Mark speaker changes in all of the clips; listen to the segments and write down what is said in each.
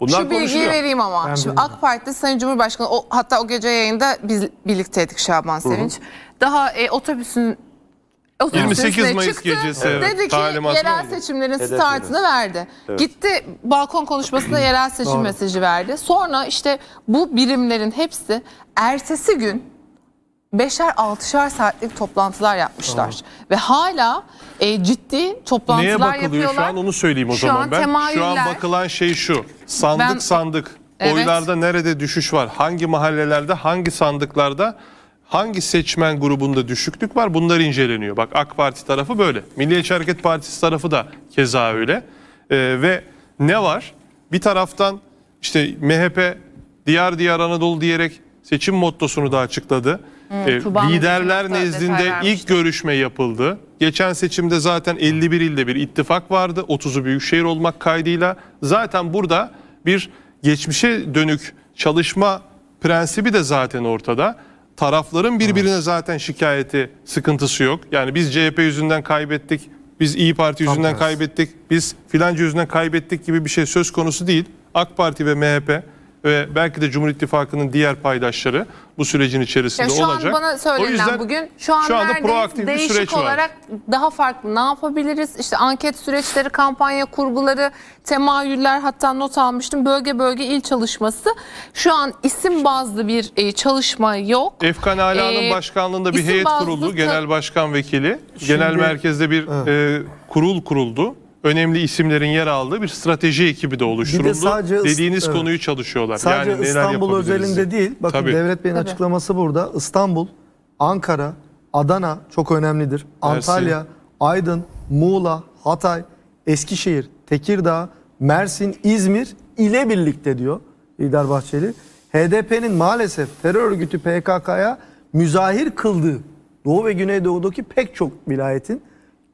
Speaker 1: Bunlar
Speaker 2: Şu bilgiyi
Speaker 1: konuşuluyor.
Speaker 2: vereyim ama.
Speaker 3: Ben
Speaker 2: Şimdi
Speaker 3: bilmiyorum.
Speaker 2: AK Parti'de Sayın Cumhurbaşkanı o, hatta o gece yayında biz birlikteydik Şaban Sevinç. Daha e, otobüsün otobüsün
Speaker 1: 28
Speaker 2: üstüne
Speaker 1: Mayıs
Speaker 2: çıktı.
Speaker 1: gecesi, evet,
Speaker 2: Dedi ki
Speaker 1: talimatı
Speaker 2: yerel seçimlerin
Speaker 4: Hedef
Speaker 2: startını verdi. Gitti balkon konuşmasında yerel seçim
Speaker 3: Doğru.
Speaker 2: mesajı verdi. Sonra işte bu birimlerin hepsi ertesi gün beşer altışar saatlik toplantılar yapmışlar. Ve hala e, ciddi toplantılar
Speaker 1: Neye bakılıyor
Speaker 2: yapıyorlar.
Speaker 1: şu an onu söyleyeyim o
Speaker 2: Şu
Speaker 1: zaman
Speaker 2: an
Speaker 1: ben. Şu an
Speaker 2: temayüller-
Speaker 1: bakılan şey şu. Sandık
Speaker 2: Ben-
Speaker 1: sandık.
Speaker 2: Evet.
Speaker 1: Oylarda nerede düşüş var? Hangi mahallelerde, hangi sandıklarda, hangi seçmen grubunda düşüklük var? Bunlar inceleniyor. Bak AK Parti tarafı böyle. Milliyetçi Hareket Partisi tarafı da keza öyle. Ee, ve ne var? Bir taraftan işte MHP diyar diyar Anadolu diyerek seçim mottosunu da açıkladı.
Speaker 2: Tuba
Speaker 1: liderler nezdinde ilk görüşme yapıldı. Geçen seçimde zaten 51 ilde bir ittifak vardı. 30'u büyükşehir olmak kaydıyla. Zaten burada bir geçmişe dönük çalışma prensibi de zaten ortada. Tarafların birbirine zaten şikayeti, sıkıntısı yok. Yani biz CHP yüzünden kaybettik, biz İyi Parti yüzünden
Speaker 3: tersi.
Speaker 1: kaybettik, biz filanca yüzünden kaybettik gibi bir şey söz konusu değil. AK Parti ve MHP ve belki de Cumhur İttifakı'nın diğer paydaşları bu sürecin içerisinde
Speaker 2: Ya şu
Speaker 1: olacak.
Speaker 2: an bana söylenen bugün şu an
Speaker 1: şu anda proaktif bir süreç var.
Speaker 2: olarak daha farklı ne yapabiliriz? İşte anket süreçleri, kampanya kurguları, temayüller hatta not almıştım. Bölge bölge il çalışması. Şu an isim bazlı bir e, çalışma yok.
Speaker 1: Efkan Ala'nın
Speaker 2: Ee,
Speaker 1: başkanlığında bir heyet kuruldu. Genel başkan vekili. Genel merkezde bir e, kurul kuruldu. Önemli isimlerin yer aldığı bir strateji ekibi de oluşturuldu.
Speaker 3: sadece is-
Speaker 1: Dediğiniz
Speaker 3: evet.
Speaker 1: konuyu çalışıyorlar.
Speaker 3: Sadece
Speaker 1: yani neler
Speaker 3: İstanbul özelinde değil. Bakın
Speaker 1: Tabii.
Speaker 3: Devlet Bey'in
Speaker 2: Tabii.
Speaker 3: açıklaması burada. İstanbul, Ankara, Adana çok önemlidir. Antalya, Aydın, Muğla, Hatay, Eskişehir, Tekirdağ, Mersin, İzmir ile birlikte diyor Lider Bahçeli. HDP'nin maalesef terör örgütü PKK'ya müzahir kıldığı Doğu ve Güneydoğu'daki pek çok vilayetin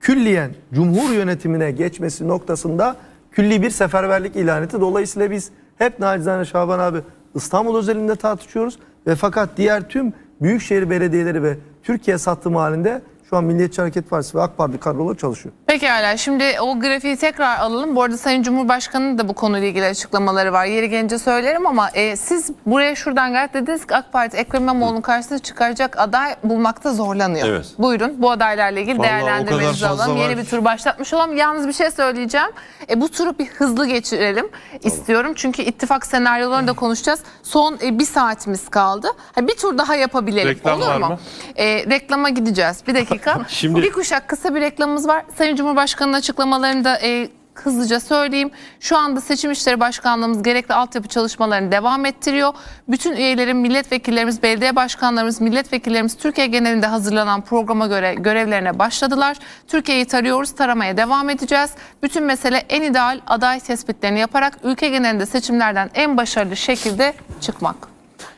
Speaker 3: külliyen Cumhur yönetimine geçmesi noktasında külli bir seferberlik ilan etti. Dolayısıyla biz hep nacizane Şaban abi İstanbul özelinde tartışıyoruz ve fakat diğer tüm büyükşehir belediyeleri ve Türkiye sattımı halinde şu an Milliyetçi Hareket Partisi ve AK Parti kadroları çalışıyor.
Speaker 2: Pekala şimdi o grafiği tekrar alalım. Bu arada Sayın Cumhurbaşkanı'nın da bu konuyla ilgili açıklamaları var. Yeri gelince söylerim ama e, siz buraya şuradan gayet dediniz ki AK Parti Ekrem İmamoğlu'nun karşısına çıkaracak aday bulmakta zorlanıyor.
Speaker 4: Evet.
Speaker 2: Buyurun bu adaylarla ilgili
Speaker 1: Vallahi
Speaker 2: değerlendirmenizi alalım.
Speaker 1: var
Speaker 2: Yeni bir tur başlatmış olalım. Yalnız bir şey söyleyeceğim. E, bu turu bir hızlı geçirelim istiyorum. Çünkü ittifak senaryolarını da konuşacağız. Son e, bir saatimiz kaldı. Ha, bir tur daha yapabilelim.
Speaker 1: Reklam
Speaker 2: Olur
Speaker 1: var
Speaker 2: mu?
Speaker 1: mı?
Speaker 2: E, reklama gideceğiz. Bir dakika.
Speaker 4: Şimdi-
Speaker 2: bir kuşak kısa bir reklamımız var. Sayın Cumhurbaşkanı'nın açıklamalarını da e, hızlıca söyleyeyim. Şu anda Seçim İşleri Başkanlığımız gerekli altyapı çalışmalarını devam ettiriyor. Bütün üyelerin, milletvekillerimiz, belediye başkanlarımız, milletvekillerimiz Türkiye genelinde hazırlanan programa göre görevlerine başladılar. Türkiye'yi tarıyoruz, taramaya devam edeceğiz. Bütün mesele en ideal aday tespitlerini yaparak ülke genelinde seçimlerden en başarılı şekilde çıkmak.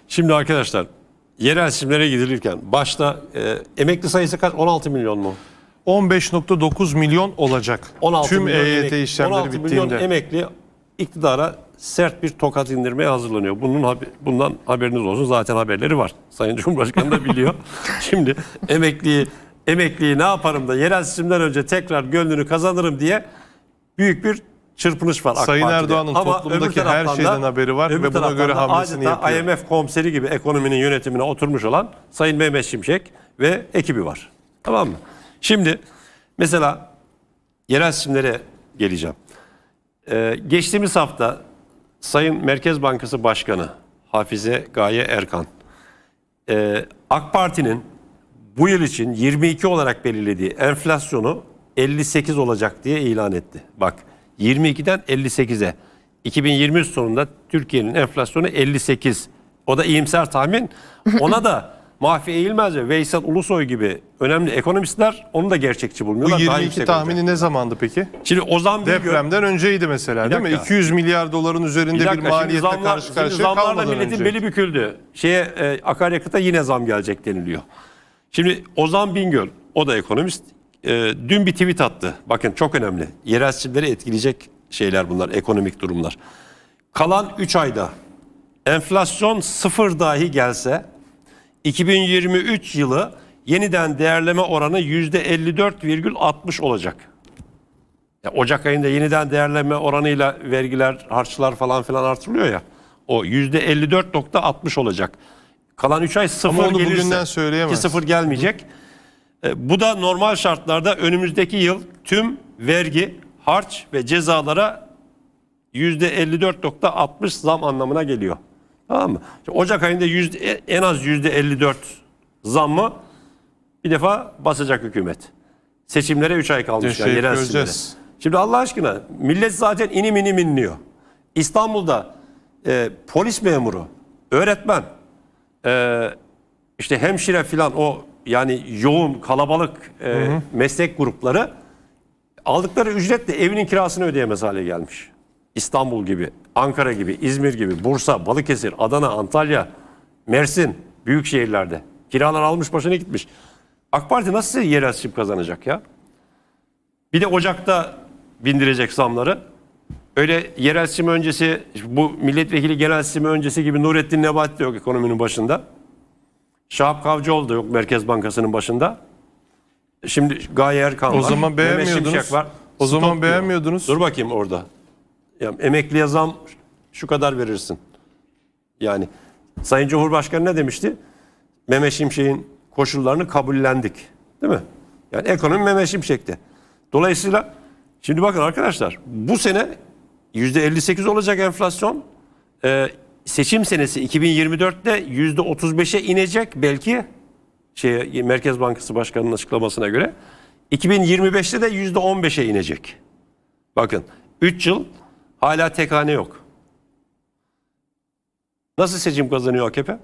Speaker 4: Şimdi arkadaşlar yerel seçimlere gidilirken başta e, emekli sayısı kaç? 16 milyon mu?
Speaker 1: 15.9 milyon olacak.
Speaker 4: 16
Speaker 1: Tüm
Speaker 4: milyon
Speaker 1: EYT
Speaker 4: emekli-
Speaker 1: işlemleri
Speaker 4: 16 milyon
Speaker 1: bittiğinde.
Speaker 4: emekli iktidara sert bir tokat indirmeye hazırlanıyor. Bunun haber- bundan haberiniz olsun. Zaten haberleri var. Sayın Cumhurbaşkanı da biliyor. Şimdi emekliyi emekliyi ne yaparım da yerel seçimden önce tekrar gönlünü kazanırım diye büyük bir çırpınış var AK
Speaker 1: Sayın. Erdoğan'ın toplumdaki her şeyden haberi var ve buna göre hamlesini yapıyor.
Speaker 4: IMF komiseri gibi ekonominin yönetimine oturmuş olan Sayın Mehmet Şimşek ve ekibi var. Tamam mı? Şimdi mesela yerel seçimlere geleceğim. Ee, geçtiğimiz hafta Sayın Merkez Bankası Başkanı Hafize Gaye Erkan e, AK Parti'nin bu yıl için 22 olarak belirlediği enflasyonu 58 olacak diye ilan etti. Bak 22'den 58'e. 2023 sonunda Türkiye'nin enflasyonu 58. O da iyimser tahmin. Ona da Mahfi Eğilmez ve Veysel Ulusoy gibi önemli ekonomistler onu da gerçekçi
Speaker 1: Bu
Speaker 4: bulmuyorlar. Daha
Speaker 1: 22
Speaker 4: yüksek
Speaker 1: tahmini
Speaker 4: olacak.
Speaker 1: ne zamandı peki?
Speaker 4: Şimdi Ozan Bingöl,
Speaker 1: Depremden önceydi mesela
Speaker 4: Bir
Speaker 1: değil mi?
Speaker 4: dakika.
Speaker 1: 200 milyar doların üzerinde
Speaker 4: Bir
Speaker 1: bir,
Speaker 4: dakika, şimdi
Speaker 1: maliyetle
Speaker 4: zamlar-
Speaker 1: karşı karşıya
Speaker 4: zamlarla
Speaker 1: kalmadan
Speaker 4: milletin
Speaker 1: önce.
Speaker 4: beli büküldü. Şeye e, akaryakıta yine zam gelecek deniliyor. Şimdi Ozan Bingöl, o da ekonomist, e, dün bir tweet attı. Bakın çok önemli. Yerel seçimleri etkileyecek şeyler bunlar, ekonomik durumlar. Kalan 3 ayda enflasyon sıfır dahi gelse 2023 yılı yeniden değerleme oranı %54,60 olacak. Ya Ocak ayında yeniden değerlenme oranıyla vergiler, harçlar falan filan artırılıyor ya. O %54.60 olacak. Kalan 3 ay sıfır
Speaker 1: Ama onu
Speaker 4: gelirse.
Speaker 1: bugünden söyleyemez.
Speaker 4: Ki sıfır gelmeyecek. E, bu da normal şartlarda önümüzdeki yıl tüm vergi, harç ve cezalara %54.60 zam anlamına geliyor. Tamam mı? İşte Ocak ayında yüzde, en az %54 zammı bir defa basacak hükümet. Seçimlere 3 ay kalmış
Speaker 1: Yaşayıp
Speaker 4: yani yerel seçimlere. Şimdi Allah aşkına millet zaten inim inim inliyor. İstanbul'da e, polis memuru, öğretmen, e, işte hemşire filan o yani yoğun kalabalık e, meslek grupları aldıkları ücretle evinin kirasını ödeyemez hale gelmiş. İstanbul gibi, Ankara gibi, İzmir gibi, Bursa, Balıkesir, Adana, Antalya, Mersin büyük şehirlerde kiralar almış başına gitmiş. AK Parti nasıl yerel seçim kazanacak ya? Bir de Ocak'ta bindirecek zamları. Öyle yerel seçim öncesi bu milletvekili genel seçim öncesi gibi Nurettin Nebati de yok ekonominin başında. Şahap Kavcıoğlu da yok Merkez Bankası'nın başında. Şimdi Gaye Erkan
Speaker 1: O
Speaker 4: var.
Speaker 1: zaman
Speaker 4: Mehmet
Speaker 1: beğenmiyordunuz.
Speaker 4: Var.
Speaker 1: O zaman
Speaker 4: diyor.
Speaker 1: beğenmiyordunuz.
Speaker 4: Dur bakayım orada. Ya, emekliye zam şu kadar verirsin. Yani Sayın Cumhurbaşkanı ne demişti? Mehmet Şimşek'in koşullarını kabullendik. Değil mi? Yani ekonomi Mehmet Şimşek'te. Dolayısıyla şimdi bakın arkadaşlar bu sene %58 olacak enflasyon. Ee, seçim senesi 2024'te %35'e inecek belki şey Merkez Bankası Başkanı'nın açıklamasına göre. 2025'te de %15'e inecek. Bakın 3 yıl hala tek hane yok. Nasıl seçim kazanıyor AKP?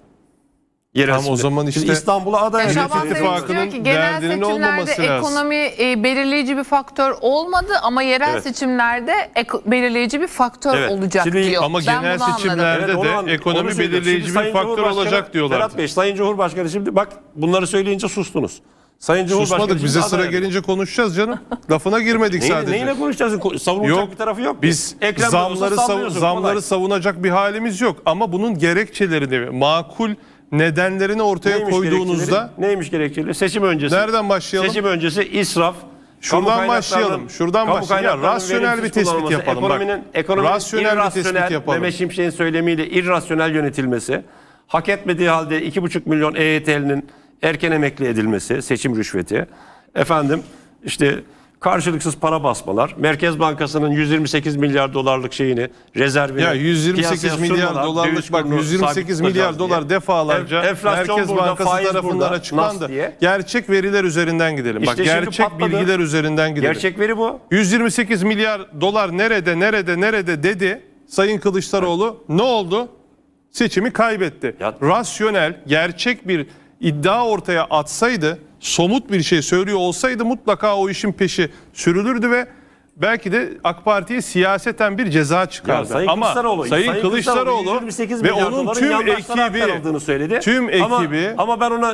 Speaker 4: Yerel
Speaker 1: Tamam, o zaman işte-
Speaker 4: İstanbul'a aday
Speaker 1: Millet
Speaker 2: Şaban
Speaker 1: İttifakı'nın
Speaker 2: ki genel
Speaker 1: derdinin
Speaker 2: seçimlerde
Speaker 1: olmaması lazım.
Speaker 2: ekonomi e, belirleyici bir faktör olmadı ama yerel
Speaker 4: Evet.
Speaker 2: seçimlerde eko- belirleyici bir faktör
Speaker 4: Evet.
Speaker 2: olacak
Speaker 4: Şimdi-
Speaker 2: diyor.
Speaker 1: Ama
Speaker 2: Ben
Speaker 1: genel
Speaker 2: bunu anladım.
Speaker 1: seçimlerde
Speaker 4: Evet, onu
Speaker 1: de
Speaker 4: an-
Speaker 1: ekonomi
Speaker 4: onu söylüyorum.
Speaker 1: belirleyici
Speaker 4: Şimdi
Speaker 1: bir
Speaker 4: Sayın
Speaker 1: faktör
Speaker 4: Cumhurbaşkanı-
Speaker 1: olacak diyorlardı.
Speaker 4: Ferhat Bey, Sayın Cumhurbaşkanı şimdi bak bunları söyleyince sustunuz. Sayın Cumhurbaşkanı
Speaker 1: Susmadık bize sıra gelince konuşacağız canım. Lafına girmedik
Speaker 4: Neyine,
Speaker 1: sadece.
Speaker 4: neyine konuşacağız? Ko- Savunulacak
Speaker 1: Yok
Speaker 4: bir tarafı yok.
Speaker 1: Biz
Speaker 4: Ekrem
Speaker 1: zamları sav- zamları
Speaker 4: kolay.
Speaker 1: savunacak bir halimiz yok ama bunun gerekçelerini makul nedenlerini ortaya
Speaker 4: Neymiş
Speaker 1: koyduğunuzda
Speaker 4: gerekçeleri? neymiş gerekçeleri? Seçim öncesi.
Speaker 1: nereden başlayalım?
Speaker 4: Seçim öncesi israf.
Speaker 1: Şuradan başlayalım, şuradan başlayalım. Ya, rasyonel bir tespit yapalım, bak.
Speaker 4: Ekonominin, ekonominin
Speaker 1: Rasyonel bir tespit yapalım.
Speaker 4: Mehmet Şimşek'in söylemiyle irrasyonel yönetilmesi, hak etmediği halde 2,5 milyon EYT'linin erken emekli edilmesi, seçim rüşveti, efendim işte karşılıksız para basmalar, Merkez Bankası'nın 128 milyar dolarlık şeyini, rezervini
Speaker 1: Ya 128
Speaker 4: piyasaya
Speaker 1: milyar
Speaker 4: sunmalar,
Speaker 1: dolarlık bak
Speaker 4: kurunu
Speaker 1: 128
Speaker 4: sabit
Speaker 1: milyar dolar
Speaker 4: diye.
Speaker 1: defalarca
Speaker 4: Enf- enflasyon
Speaker 1: Merkez
Speaker 4: burada,
Speaker 1: Bankası tarafından
Speaker 4: burada,
Speaker 1: açıklandı. Gerçek veriler üzerinden gidelim. bak
Speaker 4: İşte şimdi
Speaker 1: gerçek
Speaker 4: patladı.
Speaker 1: bilgiler üzerinden gidelim.
Speaker 4: Gerçek veri bu.
Speaker 1: 128 milyar dolar nerede nerede nerede dedi Sayın Kılıçdaroğlu. Ne oldu? Seçimi kaybetti.
Speaker 4: Ya-
Speaker 1: Rasyonel, gerçek bir iddia ortaya atsaydı, somut bir şey söylüyor olsaydı mutlaka o işin peşi sürülürdü ve belki de AK Parti'ye siyaseten bir ceza çıkardı.
Speaker 4: Sayın
Speaker 1: Ama
Speaker 4: Kılıçdaroğlu,
Speaker 1: Sayın,
Speaker 4: Sayın
Speaker 1: Kılıçdaroğlu
Speaker 4: 128
Speaker 1: ve onun tüm ekibi
Speaker 4: aktarıldığını söyledi.
Speaker 1: tüm
Speaker 4: Ama-
Speaker 1: ekibi
Speaker 4: ama, ben ona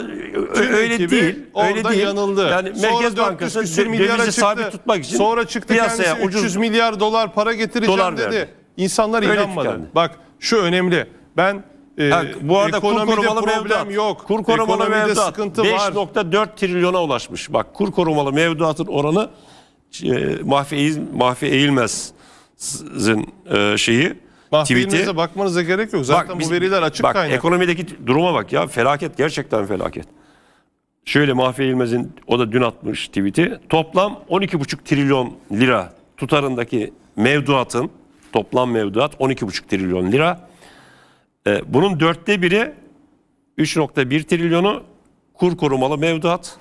Speaker 1: Tüm
Speaker 4: öyle
Speaker 1: ekibi
Speaker 4: değil. Öyle değil.
Speaker 1: yanıldı.
Speaker 4: Yani
Speaker 1: Sonra
Speaker 4: Merkez
Speaker 1: 400
Speaker 4: Bankası
Speaker 1: milyara çıktı.
Speaker 4: sabit tutmak için
Speaker 1: Sonra çıktı
Speaker 4: piyasaya
Speaker 1: kendisi 300 milyar dolar para getireceğim
Speaker 4: Dolar
Speaker 1: dedi.
Speaker 4: verdi.
Speaker 1: İnsanlar
Speaker 4: Öyle
Speaker 1: inanmadı.
Speaker 4: tükendi.
Speaker 1: Bak şu önemli. Ben e,
Speaker 4: Ha, bu arada kur korumalı
Speaker 1: problem
Speaker 4: mevduat.
Speaker 1: yok.
Speaker 4: Kur korumalı
Speaker 1: ekonomide
Speaker 4: mevduat
Speaker 1: sıkıntı var.
Speaker 4: 5.4 trilyona ulaşmış. Bak kur korumalı mevduatın oranı e, Mahfi, Mahfi Eğilmez'in e, şeyi tweet'i.
Speaker 1: bakmanıza gerek yok. Zaten
Speaker 4: biz-
Speaker 1: bu veriler açık
Speaker 4: bak,
Speaker 1: kaynak.
Speaker 4: ekonomideki duruma bak ya felaket gerçekten felaket. Şöyle Mahfi Eğilmez'in o da dün atmış tweet'i. Toplam 12,5 trilyon lira tutarındaki mevduatın toplam mevduat 12,5 trilyon lira. Ee, bunun dörtte biri 3.1 trilyonu kur korumalı mevduat.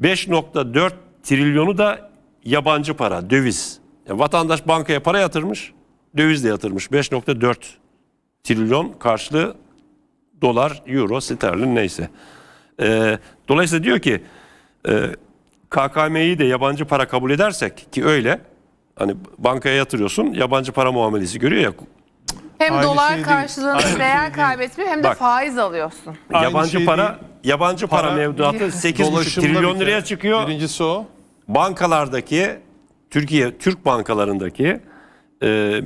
Speaker 4: 5.4 trilyonu da yabancı para, döviz. Yani vatandaş bankaya para yatırmış, döviz de yatırmış. 5.4 trilyon karşılığı dolar, euro, sterlin neyse. Ee, dolayısıyla diyor ki e, KKM'yi de yabancı para kabul edersek ki öyle hani bankaya yatırıyorsun yabancı para muamelesi görüyor ya
Speaker 2: Hem
Speaker 1: Aynı
Speaker 2: dolar
Speaker 1: şey değil.
Speaker 2: karşılığında
Speaker 1: Aynı
Speaker 2: değer
Speaker 1: şey değil.
Speaker 2: kaybetmiyor hem de
Speaker 4: Bak.
Speaker 2: faiz alıyorsun.
Speaker 1: Aynı
Speaker 4: yabancı
Speaker 1: şey
Speaker 4: para
Speaker 1: değil.
Speaker 4: yabancı para,
Speaker 1: Para-
Speaker 4: mevduatı 8,5
Speaker 1: Dolaşımda
Speaker 4: trilyon liraya çıkıyor.
Speaker 1: Birincisi o.
Speaker 4: bankalardaki Türkiye Türk bankalarındaki e,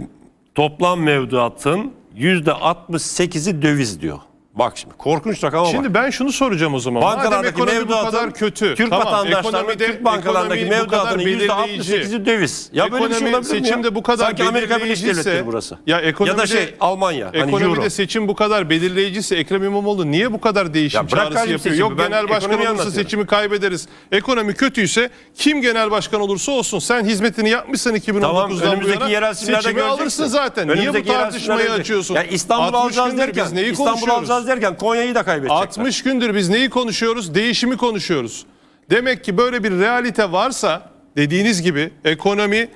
Speaker 4: toplam mevduatın yüzde 68'i döviz diyor. Bak şimdi korkunç rakama bak.
Speaker 1: Şimdi ben şunu soracağım o zaman. Madem
Speaker 4: Bankalardaki
Speaker 1: ekonomi bu
Speaker 4: mevduatın
Speaker 1: kadar kötü.
Speaker 4: Türk
Speaker 1: tamam,
Speaker 4: vatandaşlarının
Speaker 1: ekonomide-
Speaker 4: Türk bankalarındaki
Speaker 1: ekonomi
Speaker 4: mevduatının
Speaker 1: belirleyici.
Speaker 4: %68'i döviz. Ya böyle bir şey
Speaker 1: Ekonomi
Speaker 4: olabilir mi ya?
Speaker 1: seçimde bu kadar
Speaker 4: Sanki Amerika Birleşik Devletleri burası.
Speaker 1: Ya
Speaker 4: ya da
Speaker 1: ekonomide-
Speaker 4: şey Almanya. Hani
Speaker 1: Ekonomide
Speaker 4: Euro.
Speaker 1: seçim bu kadar belirleyiciyse Ekrem İmamoğlu niye bu kadar değişim
Speaker 4: Ya
Speaker 1: çağrısı yapıyor?
Speaker 4: seçimi,
Speaker 1: Yok
Speaker 4: ben
Speaker 1: genel başkan olursa seçimi kaybederiz. Ekonomi kötüyse kim genel başkan olursa olsun sen hizmetini yapmışsan 2019'dan
Speaker 4: Tamam,
Speaker 1: bu yana
Speaker 4: yerel
Speaker 1: seçimi alırsın zaten. niye bu tartışmayı açıyorsun?
Speaker 4: Ya
Speaker 1: 60
Speaker 4: alacağız derken,
Speaker 1: biz neyi konuşuyoruz?
Speaker 4: Alacağız derken Konya'yı da kaybedecekler.
Speaker 1: 60 gündür biz neyi konuşuyoruz? Değişimi konuşuyoruz. Demek ki böyle bir realite varsa dediğiniz gibi ekonomi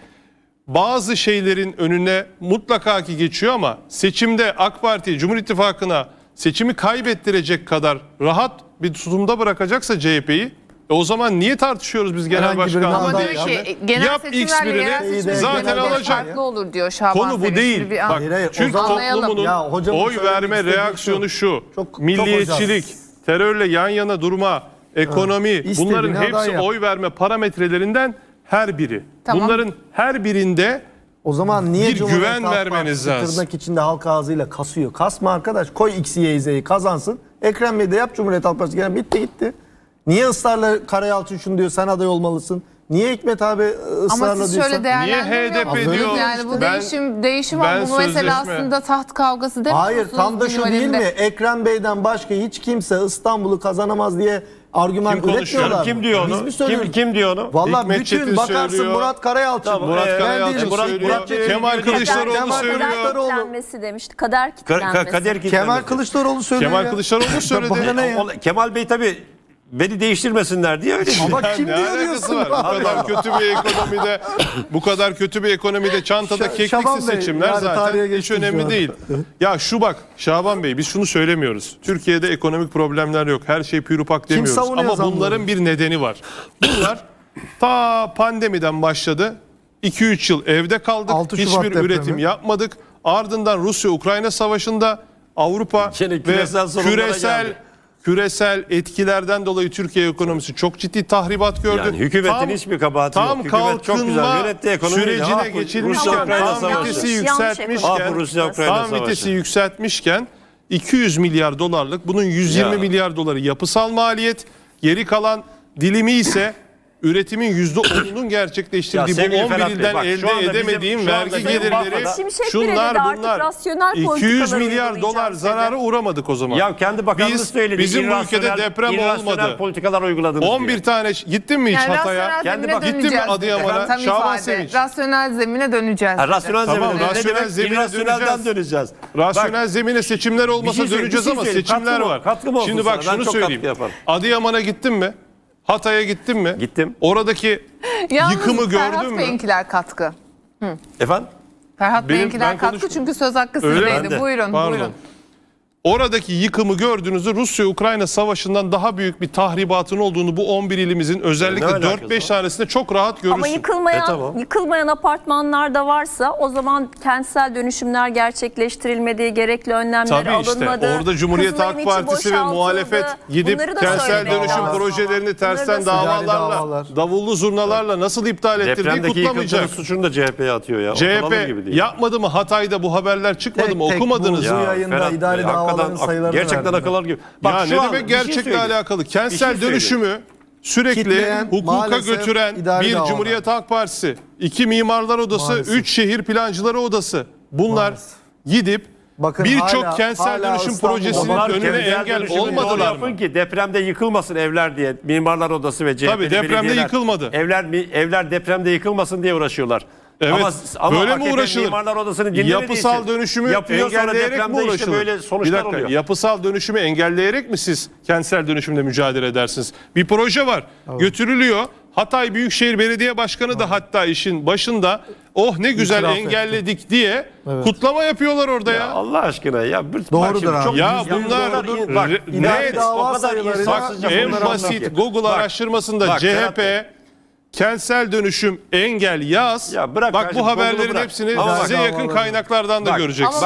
Speaker 1: bazı şeylerin önüne mutlaka ki geçiyor ama seçimde AK Parti, Cumhur İttifakı'na seçimi kaybettirecek kadar rahat bir tutumda bırakacaksa CHP'yi e o zaman niye tartışıyoruz biz genel
Speaker 3: Herhangi
Speaker 1: başkanlığı
Speaker 2: Ama diyor ki e, genel
Speaker 1: Yap X
Speaker 2: seçimlerle
Speaker 1: birini
Speaker 2: yerel seçimler
Speaker 1: zaten
Speaker 2: genelde
Speaker 1: alacak.
Speaker 2: farklı olur diyor Şaban
Speaker 1: Konu bu değil.
Speaker 2: Bir an-
Speaker 1: Bak
Speaker 3: Hayır, hayır, o zaman-
Speaker 1: toplumunun
Speaker 3: Ya hocamın
Speaker 1: oy
Speaker 3: söylemek
Speaker 1: verme
Speaker 3: istediği
Speaker 1: reaksiyonu
Speaker 3: şu. Çok- çok
Speaker 1: milliyetçilik, terörle yan yana durma, ekonomi
Speaker 3: İstediğini
Speaker 1: bunların
Speaker 3: aday
Speaker 1: hepsi
Speaker 3: yap.
Speaker 1: oy verme parametrelerinden her biri.
Speaker 2: Tamam.
Speaker 1: Bunların her birinde
Speaker 3: O zaman niye
Speaker 1: Bir
Speaker 3: Cumhuriyet
Speaker 1: güven
Speaker 3: Halk
Speaker 1: vermeniz
Speaker 3: Partisi
Speaker 1: lazım.
Speaker 3: Tırnak içinde halk ağzıyla kasıyor. Kasma arkadaş. Koy X, Y, Z'yi kazansın. Ekrem Bey de yap Cumhuriyet Halk Partisi. Gelen bitti gitti. Niye ısrarla Karayalçın şunu diyor sen aday olmalısın? Niye Hikmet abi ısrarla
Speaker 2: Ama siz
Speaker 3: diyorsa?
Speaker 2: şöyle değerlendirmiyor
Speaker 1: Niye HDP
Speaker 3: diyor?
Speaker 2: Yani bu
Speaker 1: Ben-
Speaker 2: değişim değişim
Speaker 1: ben
Speaker 2: var. Bu mesela aslında taht kavgası demiyor
Speaker 3: Hayır
Speaker 2: musunuz
Speaker 3: tam da şu değil
Speaker 2: minvalinde?
Speaker 3: mi? Ekrem Bey'den başka hiç kimse İstanbul'u kazanamaz diye argüman
Speaker 1: Kim konuşuyor?
Speaker 3: üretmiyorlar.
Speaker 4: Kim diyor
Speaker 3: Biz
Speaker 4: onu?
Speaker 3: mi söylüyoruz?
Speaker 4: Kim, kim diyor onu?
Speaker 3: Valla
Speaker 1: Hikmet
Speaker 3: bütün
Speaker 1: Çetin
Speaker 3: bakarsın
Speaker 1: söylüyor.
Speaker 3: Murat Karayalçın.
Speaker 4: Tamam,
Speaker 1: Murat
Speaker 4: Ee,
Speaker 1: Karayalçın
Speaker 3: ben değilim.
Speaker 4: Murat-
Speaker 1: söylüyor.
Speaker 4: Murat Çetin-
Speaker 1: Kemal Kılıçdaroğlu
Speaker 3: Kemal
Speaker 1: söylüyor.
Speaker 3: Kılıçdaroğlu.
Speaker 5: kitlenmesi demişti. Kader
Speaker 4: Ka-
Speaker 5: kitlenmesi.
Speaker 4: ka- kader kitlenmesi.
Speaker 3: Kemal Kılıçdaroğlu söylüyor
Speaker 1: Kemal
Speaker 3: ya.
Speaker 1: Kılıçdaroğlu söyledi.
Speaker 3: Bana ne ya?
Speaker 4: O- Kemal Bey tabii beni değiştirmesinler diye öyle.
Speaker 3: Ama
Speaker 1: Ya
Speaker 3: kim
Speaker 1: ne
Speaker 3: diyor
Speaker 1: alakası
Speaker 3: diyorsun?
Speaker 1: var? Bu kadar kötü bir ekonomide, bu kadar kötü bir ekonomide çantada
Speaker 3: Bey,
Speaker 1: seçimler
Speaker 3: yani tarihe
Speaker 1: zaten hiç
Speaker 3: geçtiniz
Speaker 1: önemli
Speaker 3: şu
Speaker 1: değil. Ya şu bak Şaban Bey biz şunu söylemiyoruz. Türkiye'de ekonomik problemler yok. Her şey pürüpak demiyoruz.
Speaker 3: savunuyor
Speaker 1: Ama
Speaker 3: zamları?
Speaker 1: bunların bir nedeni var. Bunlar ta pandemiden başladı. 2-3 yıl evde kaldık.
Speaker 3: 6 Şubat
Speaker 1: Hiçbir
Speaker 3: depremi.
Speaker 1: üretim yapmadık. Ardından Rusya-Ukrayna savaşında Avrupa
Speaker 4: Gene
Speaker 1: ve
Speaker 4: küresel sorunlara
Speaker 1: küresel
Speaker 4: geldi.
Speaker 1: Küresel etkilerden dolayı Türkiye ekonomisi çok ciddi tahribat gördü.
Speaker 4: Yani hükümetin hiçbir kabahati
Speaker 1: tam
Speaker 4: yok. Hükümet çok güzel
Speaker 1: kalkınma
Speaker 4: yönetti ekonomiyi.
Speaker 1: sürecine
Speaker 4: Ah, bu
Speaker 1: geçilmişken,
Speaker 4: Rusya-Ukrayna
Speaker 1: tam
Speaker 4: savaşı.
Speaker 1: vitesi yükseltmişken.
Speaker 4: Ah,
Speaker 1: tam
Speaker 4: savaşı.
Speaker 1: vitesi yükseltmişken 200 milyar dolarlık bunun 120
Speaker 4: Ya.
Speaker 1: milyar doları yapısal maliyet, geri kalan dilimi ise üretimin %10'unun gerçekleştirdiği
Speaker 4: Ya sevgili
Speaker 1: bu 11
Speaker 4: Ferhat Bey,
Speaker 1: ilden
Speaker 4: bak, şu
Speaker 1: elde
Speaker 4: anda bizim-
Speaker 1: edemediğim
Speaker 4: şu anda
Speaker 1: vergi gelirleri
Speaker 5: Şimşek
Speaker 1: şunlar
Speaker 5: artık
Speaker 1: bunlar.
Speaker 5: rasyonel
Speaker 1: 200
Speaker 5: politikaları
Speaker 1: milyar dolar
Speaker 5: uygulayacağız
Speaker 1: zarara uğramadık o zaman.
Speaker 4: Ya kendi bakanınız
Speaker 1: Biz-
Speaker 4: söyledi.
Speaker 1: Bizim bu ülkede
Speaker 4: irrasyonel-
Speaker 1: deprem
Speaker 4: irrasyonel
Speaker 1: olmadı.
Speaker 4: politikalar uyguladınız
Speaker 1: 11
Speaker 4: diye.
Speaker 1: tane gittin mi hiç
Speaker 2: Yani
Speaker 1: Hatay'a?
Speaker 2: rasyonel
Speaker 4: Kendi
Speaker 2: zemine
Speaker 4: bak-
Speaker 1: Gittin mi
Speaker 2: döneceğiz.
Speaker 1: Adıyaman'a?
Speaker 2: Tam
Speaker 1: Şaban
Speaker 2: ifade.
Speaker 1: Sevinç.
Speaker 2: Rasyonel zemine döneceğiz.
Speaker 4: Ha, rasyonel
Speaker 1: Tamam,
Speaker 4: zemine. Ne
Speaker 1: rasyonel
Speaker 4: demek?
Speaker 1: zemine
Speaker 4: İrrasyonelden
Speaker 1: döneceğiz. Rasyonel zemine seçimler olmasa
Speaker 4: Bir şey söyleyeyim,
Speaker 1: döneceğiz
Speaker 4: bir şey
Speaker 1: ama seçimler
Speaker 4: Katkı mı-
Speaker 1: var.
Speaker 4: katkı mı olsun
Speaker 1: Şimdi bak
Speaker 4: sana? Ben
Speaker 1: şunu
Speaker 4: çok
Speaker 1: söyleyeyim.
Speaker 4: yaparım.
Speaker 1: Adıyaman'a gittin mi? Hatay'a gittin mi?
Speaker 4: Gittim.
Speaker 1: Oradaki
Speaker 2: Yalnız
Speaker 1: yıkımı
Speaker 2: Ferhat
Speaker 1: gördün mü?
Speaker 2: Bey'inkiler katkı.
Speaker 4: Efendim?
Speaker 2: Ferhat
Speaker 1: Benim-
Speaker 2: Bey'inkiler
Speaker 1: ben
Speaker 2: katkı
Speaker 1: konuş-
Speaker 2: çünkü söz hakkı
Speaker 1: Öyle mi?
Speaker 2: sizdeydi.
Speaker 4: De.
Speaker 2: Buyurun,
Speaker 1: Pardon.
Speaker 2: buyurun.
Speaker 1: Oradaki yıkımı gördüğünüzde Rusya-Ukrayna savaşından daha büyük bir tahribatın olduğunu bu 11 ilimizin
Speaker 4: Ne
Speaker 1: özellikle
Speaker 4: alakası
Speaker 1: 4-5
Speaker 4: var?
Speaker 1: tanesinde çok rahat görürsün.
Speaker 5: Ama yıkılmayan,
Speaker 4: E, tamam.
Speaker 5: yıkılmayan apartmanlar da varsa o zaman kentsel dönüşümler gerçekleştirilmedi, gerekli önlemler
Speaker 1: Tabii işte
Speaker 5: alınmadı.
Speaker 1: orada Cumhuriyet Halk Partisi ve muhalefet gidip kentsel dönüşüm
Speaker 5: lazım.
Speaker 1: projelerini tersten
Speaker 5: söylemek
Speaker 3: davalar.
Speaker 1: davalarla, davullu zurnalarla nasıl iptal ettirdiği kutlamayacak.
Speaker 4: suçunu da CHP'ye atıyor ya.
Speaker 1: CHP
Speaker 4: değil.
Speaker 1: yapmadı mı Hatay'da bu haberler çıkmadı
Speaker 3: Tek
Speaker 1: mı
Speaker 3: tek
Speaker 1: okumadınız mı?
Speaker 3: bu yayında
Speaker 4: Ferhat
Speaker 3: idari
Speaker 4: Bey, ak-
Speaker 3: sayılarını
Speaker 4: Gerçekten akıllar gibi.
Speaker 1: ya
Speaker 4: şu
Speaker 1: ne
Speaker 4: an
Speaker 1: demek
Speaker 4: bir şey
Speaker 1: gerçekle
Speaker 4: söyleyeyim.
Speaker 1: alakalı?
Speaker 4: Bir şey
Speaker 1: Kentsel
Speaker 4: söyleyeyim.
Speaker 1: dönüşümü sürekli
Speaker 3: Kitleyen,
Speaker 1: hukuka
Speaker 3: maalesef
Speaker 1: götüren bir
Speaker 3: davalar.
Speaker 1: Cumhuriyet Halk Partisi, iki mimarlar odası,
Speaker 3: Maalesef.
Speaker 1: üç şehir plancıları odası. Bunlar
Speaker 3: Maalesef.
Speaker 1: gidip
Speaker 3: Bakın
Speaker 1: birçok kentsel
Speaker 3: hala
Speaker 1: dönüşüm
Speaker 3: İstanbul'da
Speaker 1: projesinin
Speaker 4: Onlar
Speaker 1: önüne
Speaker 4: kentsel
Speaker 1: engel
Speaker 4: dönüşümü doğru
Speaker 1: olmadılar
Speaker 4: yapın
Speaker 1: mı?
Speaker 4: ki depremde yıkılmasın evler diye mimarlar odası ve CHP'li
Speaker 1: Tabii, depremde
Speaker 4: belediyeler
Speaker 1: yıkılmadı.
Speaker 4: Evler mi- evler depremde yıkılmasın diye uğraşıyorlar.
Speaker 1: Evet,
Speaker 4: ama, ama
Speaker 1: böyle mi uğraşılır?
Speaker 4: Mimarlar odasını dinlemediği
Speaker 1: Yapısal
Speaker 4: için
Speaker 1: dönüşümü
Speaker 4: yapıyor sonra
Speaker 1: engelleyerek mi
Speaker 4: depremde işte
Speaker 1: uğraşılır?
Speaker 4: böyle
Speaker 1: bir
Speaker 4: sonuçlar
Speaker 1: dakika,
Speaker 4: oluyor.
Speaker 1: yapısal dönüşümü engelleyerek mi siz kentsel dönüşümle mücadele edersiniz? Bir proje var, götürülüyor. Hatay Büyükşehir Belediye Başkanı da hatta işin başında oh ne güzel
Speaker 3: İtiraf etti.
Speaker 1: engelledik diye kutlama yapıyorlar orada ya.
Speaker 4: Ya Allah aşkına ya. Bir,
Speaker 3: Doğrudur
Speaker 4: bak
Speaker 3: abi.
Speaker 4: çok-
Speaker 1: Ya bunlar
Speaker 4: bunlar- bak,
Speaker 3: dava
Speaker 4: o kadar insafsızca
Speaker 1: en basit. Google
Speaker 4: Bak,
Speaker 1: araştırmasında
Speaker 4: bak,
Speaker 1: CHP. Kentsel dönüşüm engel yaz.
Speaker 4: Ya bırak
Speaker 1: Bak
Speaker 4: kardeşim,
Speaker 1: bu haberlerin
Speaker 4: Google'u bırak.
Speaker 1: hepsini
Speaker 4: Ama
Speaker 1: size
Speaker 3: bak-
Speaker 1: yakın kaynaklardan da
Speaker 4: Bak,
Speaker 1: göreceksiniz.